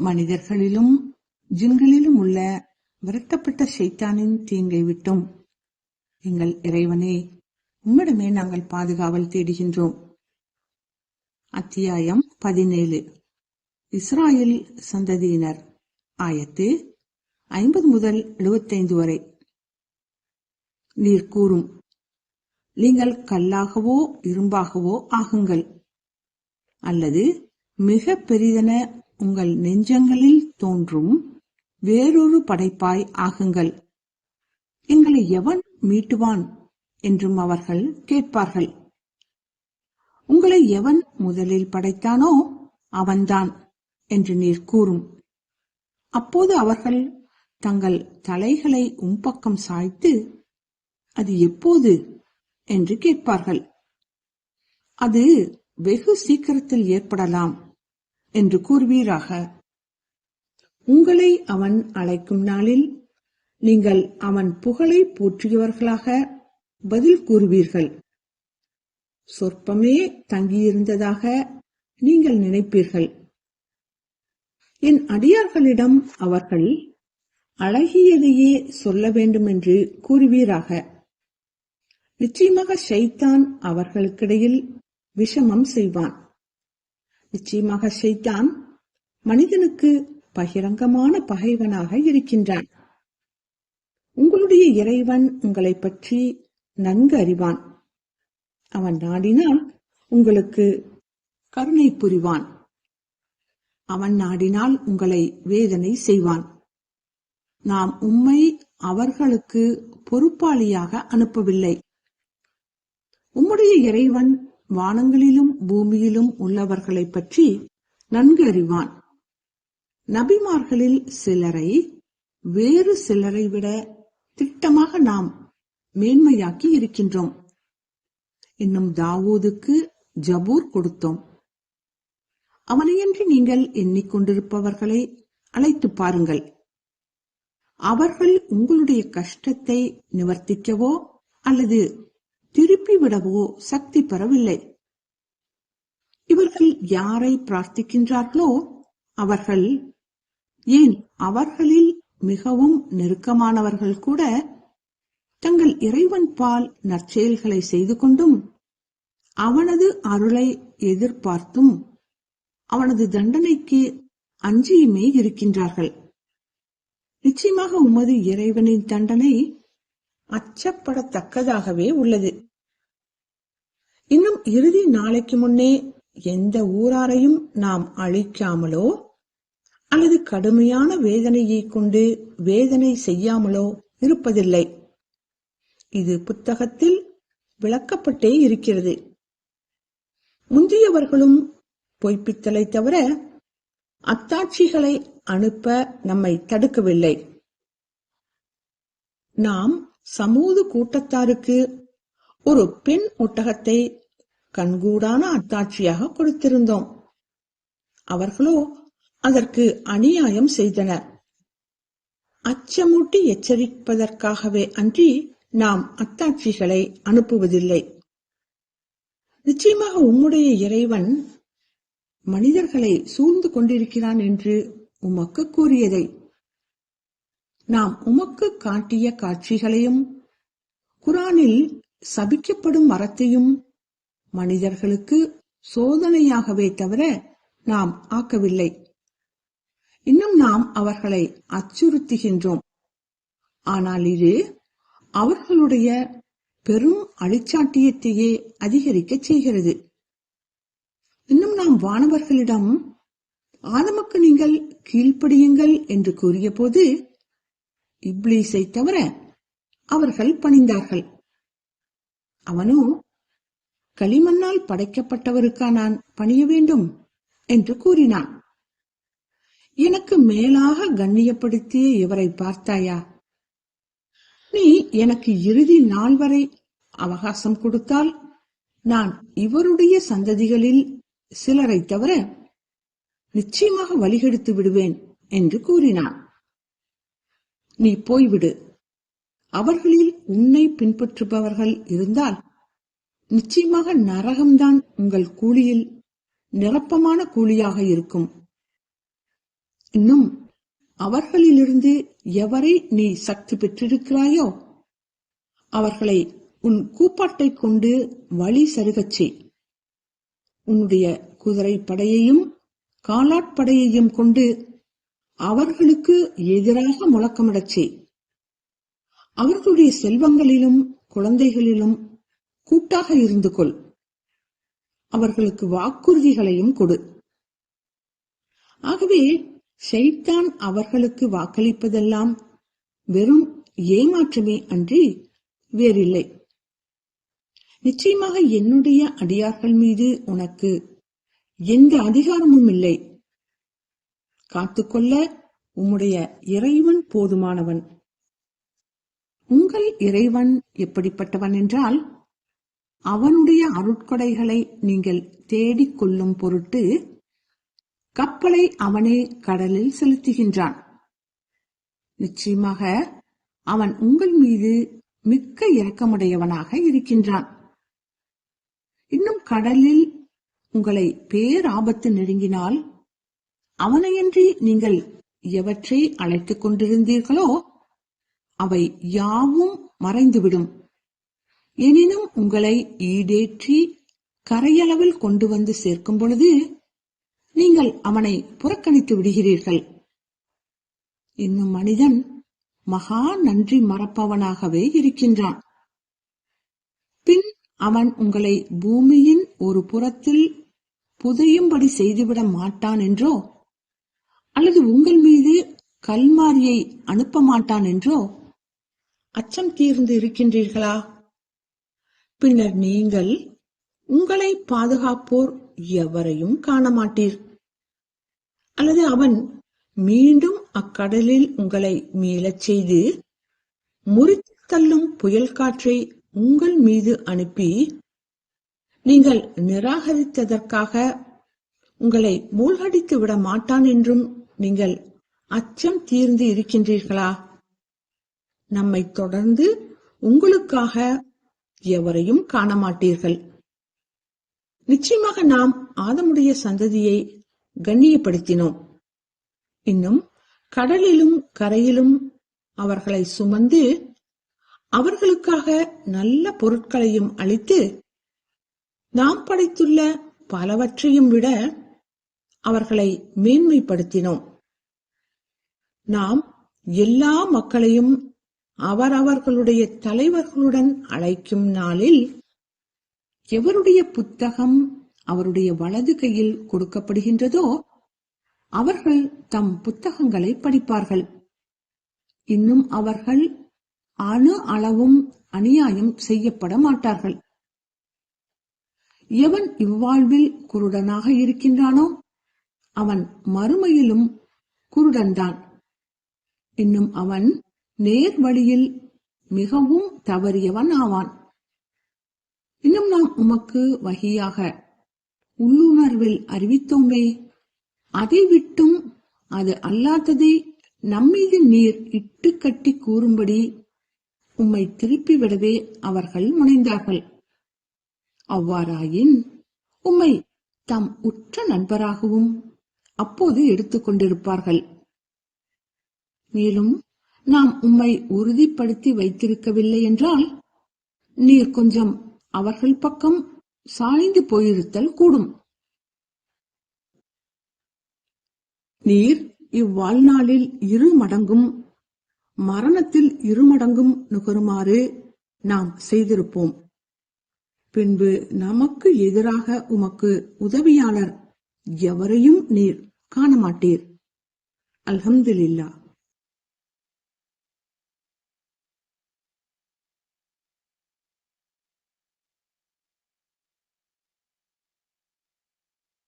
மனிதர்களிலும் ஜின்களிலும் உள்ள விரட்டப்பட்ட சைத்தானின் தீங்கை விட்டும். எங்கள் இறைவனே உம்மிடமே நாங்கள் பாதுகாவல் தேடுகின்றோம். அத்தியாயம் பதினேழு. இஸ்ராயல் சந்ததியினர் ஆயத்து ஐம்பது முதல் எழுபத்தைந்து வரை. நீர் கூறும் நீங்கள் கல்லாகவோ இரும்பாகவோ ஆகுங்கள். அல்லது மிக பெரிதென உங்கள் நெஞ்சங்களில் தோன்றும் வேறொரு படைப்பாய் ஆகுங்கள். எங்களை எவன் மீட்டுவான் என்றும் அவர்கள் கேட்பார்கள். உங்களை எவன் முதலில் படைத்தானோ அவன்தான் என்று நீர் கூறும். அப்போது அவர்கள் தங்கள் தலைகளை உம்பக்கம் சாய்த்து அது எப்போது? என்று கேட்பார்கள். அது வெகு சீக்கிரத்தில் ஏற்படலாம். என்று கூறுவீராக. உங்களை அவன் அழைக்கும் நாளில் நீங்கள் அவன் புகழை போற்றியவர்களாக பதில் கூறுவீர்கள். சொற்பமே தங்கியிருந்ததாக நீங்கள் நினைப்பீர்கள். என் அடியார்களிடம் அவர்கள் அழகியதையே சொல்ல வேண்டும் என்று கூறுவீராக. நிச்சயமாக ஷைத்தான் அவர்களுக்கிடையில் விஷமம் செய்வான். நிச்சயமாக ஷைத்தான் மனிதனுக்கு பகிரங்கமான பகைவனாக இருக்கின்றான். உங்களுடைய இறைவன் உங்களை பற்றி நன்கு அறிவான். அவன் நாடினால் உங்களுக்கு கருணை புரிவான். அவன் நாடினால் உங்களை வேதனை செய்வான். நாம் உம்மை அவர்களுக்கு பொறுப்பாளியாக அனுப்பவில்லை. உம்முடைய இறைவன் வானங்களிலும் பூமியிலும் உள்ளவர்களை பற்றி நன்கு அறிவான். நபிமார்களில் சிலரை வேறு சிலரை விட திட்டமாக நாம் மேன்மையாக்கி இருக்கின்றோம். இன்னும் தாவூதுக்கு ஜபூர் கொடுத்தோம். அவனையன்றி நீங்கள் எண்ணிக்கொண்டிருப்பவர்களை அழைத்து பாருங்கள். அவர்கள் உங்களுடைய கஷ்டத்தை நிவர்த்திக்கவோ அல்லது திருப்பி விடவோ சக்தி பெறவில்லை. இவர்கள் யாரை பிரார்த்திக்கின்றார்களோ அவர்கள் ஏன் அவர்களில் மிகவும் நெருக்கமானவர்கள் கூட தங்கள் இறைவன் பால் நற்செயல்களை செய்து கொண்டும் அவனது அருளை எதிர்பார்த்தும் அவனது தண்டனைக்கு அஞ்சியுமே இருக்கின்றார்கள். நிச்சயமாக உமது இறைவனின் தண்டனை அச்சப்படத்தக்கதாகவே உள்ளது. இன்னும் இறுதி நாளைக்கு முன்னே எந்த ஊராரையும் நாம் அழிக்காமலோ அல்லது கடுமையான வேதனையை கொண்டு வேதனை செய்யாமலோ இருப்பதில்லை. இது புத்தகத்தில் விளக்கப்பட்டே இருக்கிறது. முந்தியவர்களும் பொய்ப்பித்தலை தவிர அத்தாட்சிகளை அனுப்ப நம்மை தடுக்கவில்லை. நாம் சமூக கூட்டத்தாருக்கு ஒரு பெண் ஒட்டகத்தை கண்கூடான அத்தாட்சியாக கொடுத்திருந்தோம். அவர்களோ அதற்கு அநியாயம் செய்தனர். அச்சமூட்டி எச்சரிப்பதற்காகவே அன்றி நாம் அத்தாட்சிகளை அனுப்புவதில்லை. நிச்சயமாக உம்முடைய இறைவன் மனிதர்களை சூழ்ந்து கொண்டிருக்கிறான் என்று உமக்கு கூறியதை நாம் உமக்கு காட்டிய காட்சிகளையும் குரானில் சபிக்கப்படும் மரத்தையும் மனிதர்களுக்கு சோதனையாகவே தவிர நாம் ஆக்கவில்லை. இன்னும் நாம் அவர்களை அச்சுறுத்துகின்றோம். ஆனால் இது அவர்களுடைய பெரும் அழிச்சாட்டியத்தையே அதிகரிக்கச் செய்கிறது. இன்னும் நாம் வானவர்களிடம் ஆதமுக்கு நீங்கள் கீழ்ப்படியுங்கள் என்று கூறிய போது இப்ளீஸை தவிர அவர்கள் பணிந்தார்கள். அவனோ களிமண்ணால் படைக்கப்பட்டவருக்கா நான் பணிய வேண்டும் என்று கூறினான். எனக்கு மேலாக கண்ணியப்படுத்திய இவரை பார்த்தாயா? நீ எனக்கு இறுதி நாள் வரை அவகாசம் கொடுத்தால் நான் இவருடைய சந்ததிகளில் சிலரை தவிர நிச்சயமாக வழிகெடுத்து விடுவேன் என்று கூறினான். நீ போய்விடு. அவர்களில் உன்னை பின்பற்றுபவர்கள் இருந்தால் நிச்சயமாக நரகம்தான் உங்கள் கூலியில் நிரப்பமான கூலியாக இருக்கும். இன்னும் அவர்களிலிருந்து எவரை நீ சக்தி பெற்றிருக்கிறாயோ அவர்களை உன் கூப்பாட்டை கொண்டு வழி சருகச் செய். உன்னுடைய குதிரை படையையும் காலாட்படையையும் கொண்டு அவர்களுக்கு எதிராக முழக்கமிடச் செய் அவர்களுடைய செல்வங்களிலும் குழந்தைகளிலும் கூட்டாக இருந்து கொள். அவர்களுக்கு வாக்குறுதிகளையும் கொடு. ஆகவே ஷைத்தான் அவர்களுக்கு வாக்களிப்பதெல்லாம் வெறும் ஏமாற்றமே அன்றி வேறில்லை. நிச்சயமாக என்னுடைய அடியார்கள் மீது உனக்கு எந்த அதிகாரமும் இல்லை. காத்துக்கொள்ள உம்முடைய இறைவன் போதுமானவன். உங்கள் இறைவன் எப்படிப்பட்டவன் என்றால் அவனுடைய அருட்கொடைகளை நீங்கள் தேடிக் கொள்ளும் பொருட்டு கப்பலை அவனே கடலில் செலுத்துகின்றான். நிச்சயமாக அவன் உங்கள் மீது மிக்க இரக்கமுடையவனாக இருக்கின்றான். இன்னும் கடலில் உங்களை பேராபத்து நெருங்கினால் அவனையன்றி நீங்கள் எவற்றை அழைத்துக் கொண்டிருந்தீர்களோ அவை யாவும் மறைந்துவிடும். எனினும் உங்களை ஈடேற்றி கரையளவில் கொண்டு வந்து சேர்க்கும் பொழுது நீங்கள் அவனை புறக்கணித்து விடுகிறீர்கள். இன்னும் மனிதன் மகா நன்றி மறப்பவனாகவே இருக்கின்றான். பின் அவன் உங்களை பூமியின் ஒரு புறத்தில் புதையும்படி செய்துவிட மாட்டான் என்றோ அல்லது உங்கள் மீது கல்மாரியை அனுப்ப மாட்டான் என்றோ? அச்சம் தீர்ந்து இருக்கின்றீர்களா? பின்னர் நீங்கள் உங்களை பாதுகாப்போர் எவரையும் காண மாட்டீர் அல்லது அவன் மீண்டும் அக்கடலில் உங்களை மீளச் செய்து முறித்து தள்ளும் புயல் காற்றை உங்கள் மீது அனுப்பி நீங்கள் நிராகரித்ததற்காக உங்களை மூழ்கடித்து விட மாட்டான் என்றும் நீங்கள் அச்சம் தீர்ந்து இருக்கின்றீர்களா? நம்மை தொடர்ந்து உங்களுக்காக எவரையும் காண மாட்டீர்கள் நிச்சயமாக நாம் ஆதமுடைய சந்ததியை கண்ணியப்படுத்தினோம். இன்னும் கடலிலும் கரையிலும் அவர்களை சுமந்து அவர்களுக்காக நல்ல பொருட்களையும் அளித்து நாம் படைத்துள்ள பலவற்றையும் விட அவர்களை மேன்மைப்படுத்தினோம். நாம் எல்லா மக்களையும் அவரவர்களுடைய தலைவர்களுடன் அழைக்கும் நாளில் எவருடைய புத்தகம் அவருடைய வலது கையில் கொடுக்கப்படுகின்றதோ அவர்கள் தம் புத்தகங்களை படிப்பார்கள். இன்னும் அவர்கள் அணு அளவும் அநியாயம் செய்யப்பட மாட்டார்கள். எவன் இவ்வாழ்வில் குருடனாக இருக்கின்றானோ அவன் மறுமையிலும் குருடன்தான். இன்னும் அவன் நேர் வழியில் மிகவும் தவறியவன் ஆவான். இன்னும் நாம் உமக்கு வகையாக உள்ளுணர்வில் அறிவித்தோமே அதை விட்டும் அது அல்லாததை நம்மீது நீர் இட்டு கட்டி கூறும்படி உம்மை திருப்பி விடவே அவர்கள் முனைந்தார்கள். அவ்வாறாயின் உம்மை தம் உற்ற நண்பராகவும் அப்போது எடுத்துக் கொண்டிருப்பார்கள். மேலும் நாம் உம்மை உறுதிப்படுத்தி வைத்திருக்கவில்லை என்றால் நீர் கொஞ்சம் அவர்கள் பக்கம் சாய்ந்து போயிருத்தல் கூடும். நீர் இவ்வாழ்நாளில் இரு மடங்கும் மரணத்தில் இருமடங்கும் நுகருமாறு நாம் செய்திருப்போம். பின்பு நமக்கு எதிராக உமக்கு உதவியாளர் எவரையும் நீர் காண மாட்டீர்